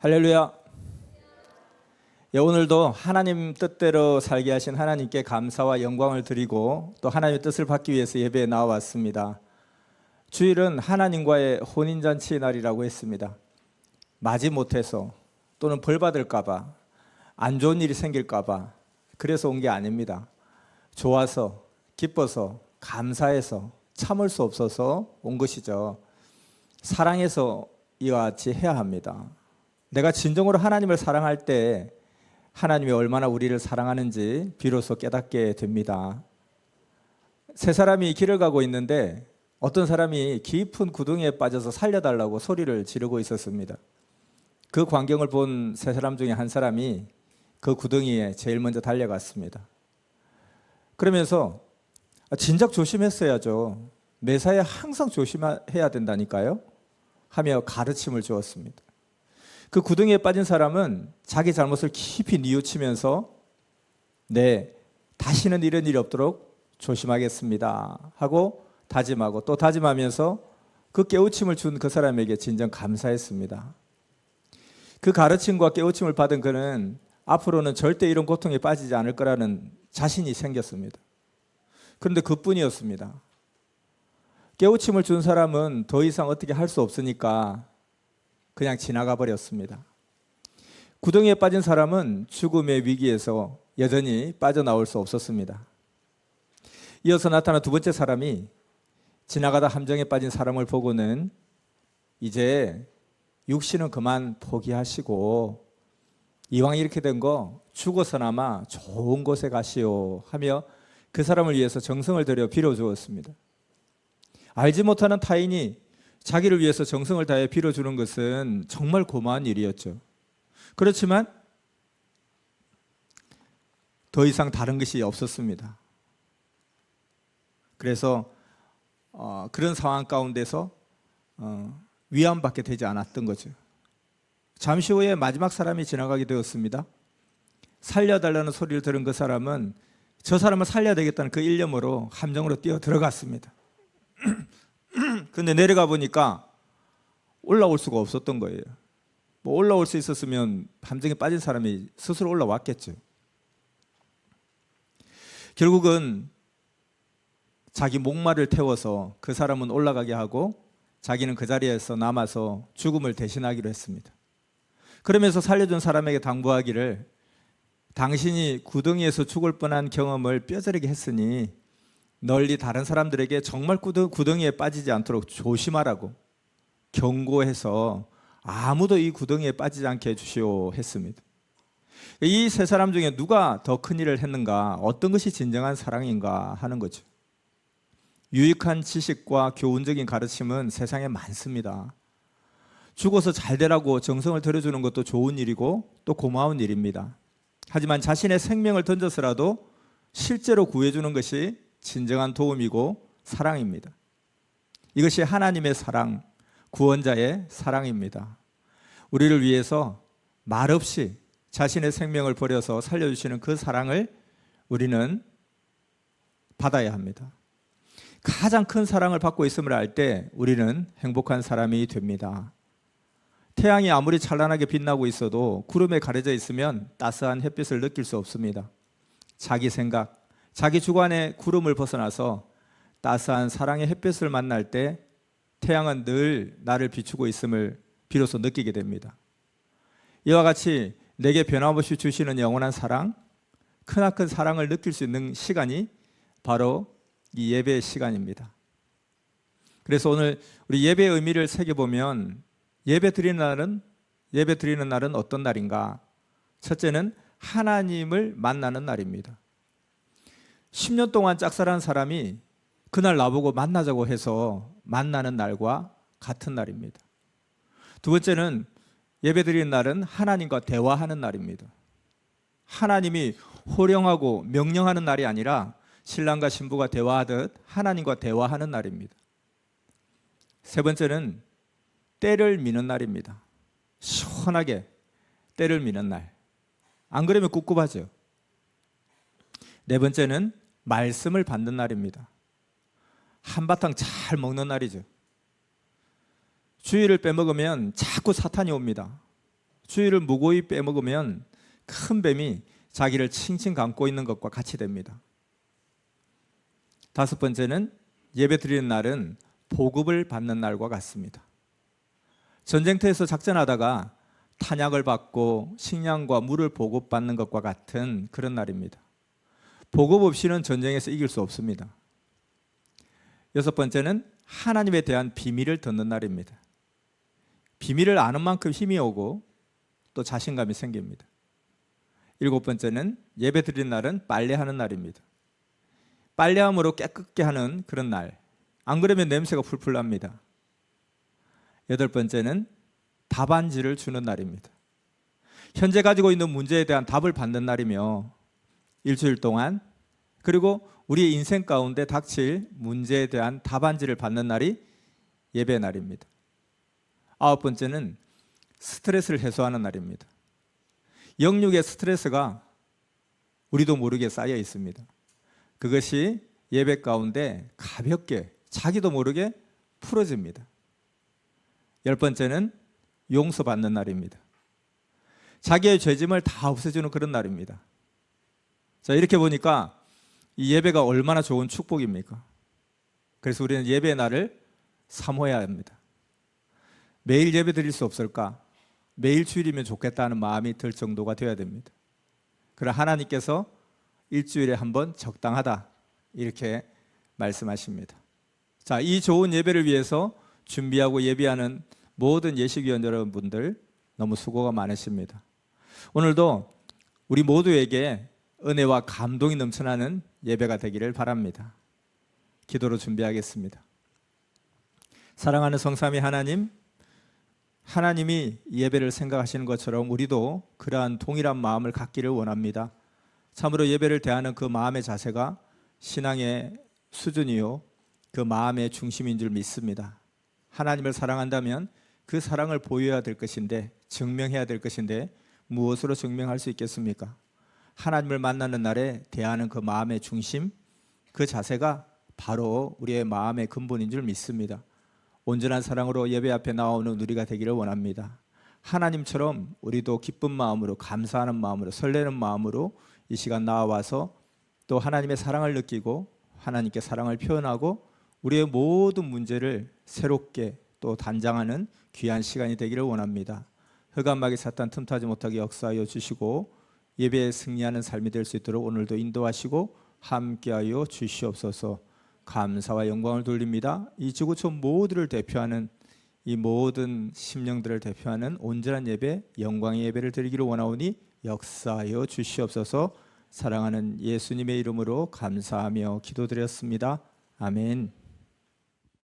할렐루야. 예, 오늘도 하나님 뜻대로 살게 하신 하나님께 감사와 영광을 드리고 또 하나님의 뜻을 받기 위해서 예배에 나와왔습니다. 주일은 하나님과의 혼인잔치의 날이라고 했습니다. 마지 못해서 또는 벌 받을까봐 안 좋은 일이 생길까봐 그래서 온 게 아닙니다. 좋아서 기뻐서 감사해서 참을 수 없어서 온 것이죠. 사랑해서 이와 같이 해야 합니다. 내가 진정으로 하나님을 사랑할 때 하나님이 얼마나 우리를 사랑하는지 비로소 깨닫게 됩니다. 세 사람이 길을 가고 있는데 어떤 사람이 깊은 구덩이에 빠져서 살려달라고 소리를 지르고 있었습니다. 그 광경을 본 세 사람 중에 한 사람이 그 구덩이에 제일 먼저 달려갔습니다. 그러면서 아, 진작 조심했어야죠. 매사에 항상 조심해야 된다니까요. 하며 가르침을 주었습니다. 그 구덩이에 빠진 사람은 자기 잘못을 깊이 뉘우치면서 네, 다시는 이런 일이 없도록 조심하겠습니다. 하고 다짐하고 또 다짐하면서 그 깨우침을 준 그 사람에게 진정 감사했습니다. 그 가르침과 깨우침을 받은 그는 앞으로는 절대 이런 고통에 빠지지 않을 거라는 자신이 생겼습니다. 그런데 그뿐이었습니다. 깨우침을 준 사람은 더 이상 어떻게 할 수 없으니까 그냥 지나가 버렸습니다. 구덩이에 빠진 사람은 죽음의 위기에서 여전히 빠져나올 수 없었습니다. 이어서 나타난 두 번째 사람이 지나가다 함정에 빠진 사람을 보고는 이제 육신은 그만 포기하시고 이왕 이렇게 된 거 죽어서나마 좋은 곳에 가시오 하며 그 사람을 위해서 정성을 들여 빌어주었습니다. 알지 못하는 타인이 자기를 위해서 정성을 다해 빌어주는 것은 정말 고마운 일이었죠. 그렇지만 더 이상 다른 것이 없었습니다. 그래서 어, 그런 상황 가운데서 어, 위안받게 되지 않았던 거죠. 잠시 후에 마지막 사람이 지나가게 되었습니다. 살려달라는 소리를 들은 그 사람은 저 사람을 살려야 되겠다는 그 일념으로 함정으로 뛰어 들어갔습니다. 근데 내려가 보니까 올라올 수가 없었던 거예요. 뭐 올라올 수 있었으면 함정에 빠진 사람이 스스로 올라왔겠죠. 결국은 자기 목마를 태워서 그 사람은 올라가게 하고 자기는 그 자리에서 남아서 죽음을 대신하기로 했습니다. 그러면서 살려준 사람에게 당부하기를 당신이 구덩이에서 죽을 뻔한 경험을 뼈저리게 했으니 널리 다른 사람들에게 정말 구덩이에 빠지지 않도록 조심하라고 경고해서 아무도 이 구덩이에 빠지지 않게 해주시오 했습니다. 이 세 사람 중에 누가 더 큰 일을 했는가, 어떤 것이 진정한 사랑인가 하는 거죠. 유익한 지식과 교훈적인 가르침은 세상에 많습니다. 죽어서 잘 되라고 정성을 들여주는 것도 좋은 일이고 또 고마운 일입니다. 하지만 자신의 생명을 던져서라도 실제로 구해주는 것이 진정한 도움이고 사랑입니다. 이것이 하나님의 사랑, 구원자의 사랑입니다. 우리를 위해서 말없이 자신의 생명을 버려서 살려주시는 그 사랑을 우리는 받아야 합니다. 가장 큰 사랑을 받고 있음을 알 때 우리는 행복한 사람이 됩니다. 태양이 아무리 찬란하게 빛나고 있어도 구름에 가려져 있으면 따스한 햇빛을 느낄 수 없습니다. 자기 생각, 자기 주관의 구름을 벗어나서 따스한 사랑의 햇빛을 만날 때 태양은 늘 나를 비추고 있음을 비로소 느끼게 됩니다. 이와 같이 내게 변함없이 주시는 영원한 사랑, 크나큰 사랑을 느낄 수 있는 시간이 바로 이 예배의 시간입니다. 그래서 오늘 우리 예배의 의미를 새겨보면 예배 드리는 날은 예배 드리는 날은 어떤 날인가? 첫째는 하나님을 만나는 날입니다. 10년 동안 짝사랑한 사람이 그날 나보고 만나자고 해서 만나는 날과 같은 날입니다. 두 번째는 예배 드리는 날은 하나님과 대화하는 날입니다. 하나님이 호령하고 명령하는 날이 아니라 신랑과 신부가 대화하듯 하나님과 대화하는 날입니다. 세 번째는 때를 미는 날입니다. 시원하게 때를 미는 날. 안 그러면 꿉꿉하죠. 네 번째는 말씀을 받는 날입니다. 한바탕 잘 먹는 날이죠. 주일을 빼먹으면 자꾸 사탄이 옵니다. 주의를 무고히 빼먹으면 큰 뱀이 자기를 칭칭 감고 있는 것과 같이 됩니다. 다섯 번째는 예배 드리는 날은 보급을 받는 날과 같습니다. 전쟁터에서 작전하다가 탄약을 받고 식량과 물을 보급받는 것과 같은 그런 날입니다. 보급 없이는 전쟁에서 이길 수 없습니다. 여섯 번째는 하나님에 대한 비밀을 듣는 날입니다. 비밀을 아는 만큼 힘이 오고 또 자신감이 생깁니다. 일곱 번째는 예배 드리는 날은 빨래하는 날입니다. 빨래함으로 깨끗게 하는 그런 날. 안 그러면 냄새가 풀풀 납니다. 여덟 번째는 답안지를 주는 날입니다. 현재 가지고 있는 문제에 대한 답을 받는 날이며 일주일 동안 그리고 우리의 인생 가운데 닥칠 문제에 대한 답안지를 받는 날이 예배 날입니다. 아홉 번째는 스트레스를 해소하는 날입니다. 영육의 스트레스가 우리도 모르게 쌓여 있습니다. 그것이 예배 가운데 가볍게 자기도 모르게 풀어집니다. 열 번째는 용서받는 날입니다. 자기의 죄짐을 다 없애주는 그런 날입니다. 자, 이렇게 보니까 이 예배가 얼마나 좋은 축복입니까? 그래서 우리는 예배 날을 사모해야 합니다. 매일 예배 드릴 수 없을까? 매일 주일이면 좋겠다는 마음이 들 정도가 되어야 됩니다. 그러나 하나님께서 일주일에 한 번 적당하다 이렇게 말씀하십니다. 자, 이 좋은 예배를 위해서 준비하고 예비하는 모든 예식위원 여러분들 너무 수고가 많으십니다. 오늘도 우리 모두에게 은혜와 감동이 넘쳐나는 예배가 되기를 바랍니다. 기도로 준비하겠습니다. 사랑하는 성삼위 하나님, 하나님이 예배를 생각하시는 것처럼 우리도 그러한 동일한 마음을 갖기를 원합니다. 참으로 예배를 대하는 그 마음의 자세가 신앙의 수준이요 그 마음의 중심인 줄 믿습니다. 하나님을 사랑한다면 그 사랑을 보여야 될 것인데 증명해야 될 것인데 무엇으로 증명할 수 있겠습니까? 하나님을 만나는 날에 대하는 그 마음의 중심 그 자세가 바로 우리의 마음의 근본인 줄 믿습니다. 온전한 사랑으로 예배 앞에 나오는 우리가 되기를 원합니다. 하나님처럼 우리도 기쁜 마음으로 감사하는 마음으로 설레는 마음으로 이 시간 나와서 또 하나님의 사랑을 느끼고 하나님께 사랑을 표현하고 우리의 모든 문제를 새롭게 또 단장하는 귀한 시간이 되기를 원합니다. 흑암막이 사탄 틈타지 못하게 역사하여 주시고 예배에 승리하는 삶이 될 수 있도록 오늘도 인도하시고 함께하여 주시옵소서. 감사와 영광을 돌립니다. 이 지구촌 모두를 대표하는 이 모든 심령들을 대표하는 온전한 예배, 영광의 예배를 드리기를 원하오니 역사하여 주시옵소서. 사랑하는 예수님의 이름으로 감사하며 기도드렸습니다. 아멘.